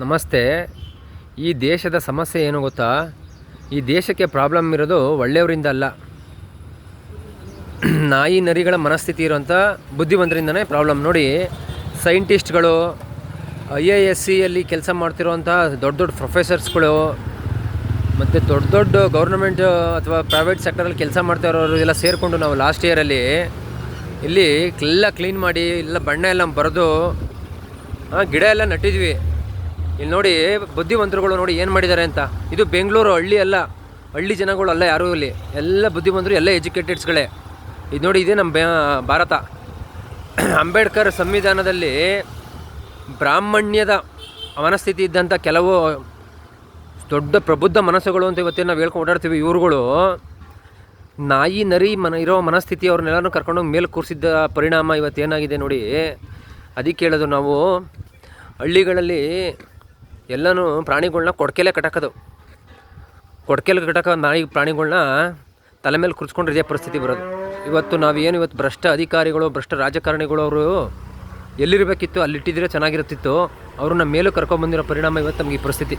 ನಮಸ್ತೆ. ಈ ದೇಶದ ಸಮಸ್ಯೆ ಏನು ಗೊತ್ತಾ? ಈ ದೇಶಕ್ಕೆ ಪ್ರಾಬ್ಲಮ್ ಇರೋದು ಒಳ್ಳೆಯವರಿಂದ ಅಲ್ಲ. ನಾಯಿ ನರಿಗಳ ಮನಸ್ಥಿತಿ ಇರೋಂಥ ಬುದ್ಧಿವಂತರಿಂದನೇ ಪ್ರಾಬ್ಲಮ್ ನೋಡಿ ಸೈಂಟಿಸ್ಟ್ಗಳು ಐ ಎ ಎಸ್ ಸಿಯಲ್ಲಿ ಕೆಲಸ ಮಾಡ್ತಿರೋಂಥ ದೊಡ್ಡ ದೊಡ್ಡ ಪ್ರೊಫೆಸರ್ಸ್ಗಳು ಮತ್ತು ದೊಡ್ಡ ದೊಡ್ಡ ಗೌರ್ನಮೆಂಟ್ ಅಥವಾ ಪ್ರೈವೇಟ್ ಸೆಕ್ಟರಲ್ಲಿ ಕೆಲಸ ಮಾಡ್ತಾ ಇರೋರು ಎಲ್ಲ ಸೇರಿಕೊಂಡು ನಾವು ಲಾಸ್ಟ್ ಇಯರಲ್ಲಿ ಇಲ್ಲಿ ಎಲ್ಲ ಕ್ಲೀನ್ ಮಾಡಿ, ಎಲ್ಲ ಬಣ್ಣ ಎಲ್ಲ ಬರೆದು ಗಿಡ ಎಲ್ಲ ನಟ್ಟಿದ್ವಿ. ಇಲ್ಲಿ ನೋಡಿ, ಬುದ್ಧಿವಂತರುಗಳು ನೋಡಿ ಏನು ಮಾಡಿದ್ದಾರೆ ಅಂತ. ಇದು ಬೆಂಗಳೂರು ಹಳ್ಳಿ ಅಲ್ಲ, ಹಳ್ಳಿ ಜನಗಳು ಅಲ್ಲ ಯಾರೂ ಇಲ್ಲಿ. ಎಲ್ಲ ಬುದ್ಧಿವಂತರು, ಎಲ್ಲ ಎಜುಕೇಟೆಡ್ಸ್ಗಳೇ ಇದು ನೋಡಿ, ಇದೇ ನಮ್ಮ ಭಾರತ. ಅಂಬೇಡ್ಕರ್ ಸಂವಿಧಾನದಲ್ಲಿ ಬ್ರಾಹ್ಮಣ್ಯದ ಮನಸ್ಥಿತಿ ಇದ್ದಂಥ ಕೆಲವು ದೊಡ್ಡ ಪ್ರಬುದ್ಧ ಮನಸ್ಸುಗಳು ಅಂತ ಇವತ್ತೇನು ನಾವು ಹೇಳ್ಕೊಂಡು ಓಡಾಡ್ತೀವಿ. ಇವರುಗಳು ನಾಯಿ ನರಿ ಮನ, ಇರೋ ಮನಸ್ಥಿತಿ ಅವ್ರನ್ನೆಲ್ಲರೂ ಕರ್ಕೊಂಡೋಗಿ ಮೇಲೆ ಕೂರಿಸಿದ್ದ ಪರಿಣಾಮ ಇವತ್ತೇನಾಗಿದೆ ನೋಡಿ. ಅದಕ್ಕೆ ಹೇಳೋದು ನಾವು ಹಳ್ಳಿಗಳಲ್ಲಿ ಎಲ್ಲನೂ ಪ್ರಾಣಿಗಳನ್ನ ಕೊಡ್ಕೆಲೆ ಕಟಕೋದು ಕೊಡ್ಕೆಲೆ ಕಟಕ ನಾಯಿ ಪ್ರಾಣಿಗಳನ್ನ ತಲೆ ಮೇಲೆ ಕುರ್ಚ್ಕೊಂಡು ಇದೇ ಪರಿಸ್ಥಿತಿ ಬರೋದು. ಇವತ್ತು ನಾವೇನು ಇವತ್ತು ಭ್ರಷ್ಟ ಅಧಿಕಾರಿಗಳು, ಭ್ರಷ್ಟ ರಾಜಕಾರಣಿಗಳು ಅವರು ಎಲ್ಲಿರಬೇಕಿತ್ತು, ಅಲ್ಲಿಟ್ಟಿದ್ರೆ ಚೆನ್ನಾಗಿರುತ್ತಿತ್ತು. ಅವ್ರನ್ನ ಮೇಲೂ ಕರ್ಕೊಂಡ್ಬಂದಿರೋ ಪರಿಣಾಮ ಇವತ್ತು ನಮಗೆ ಈ ಪರಿಸ್ಥಿತಿ.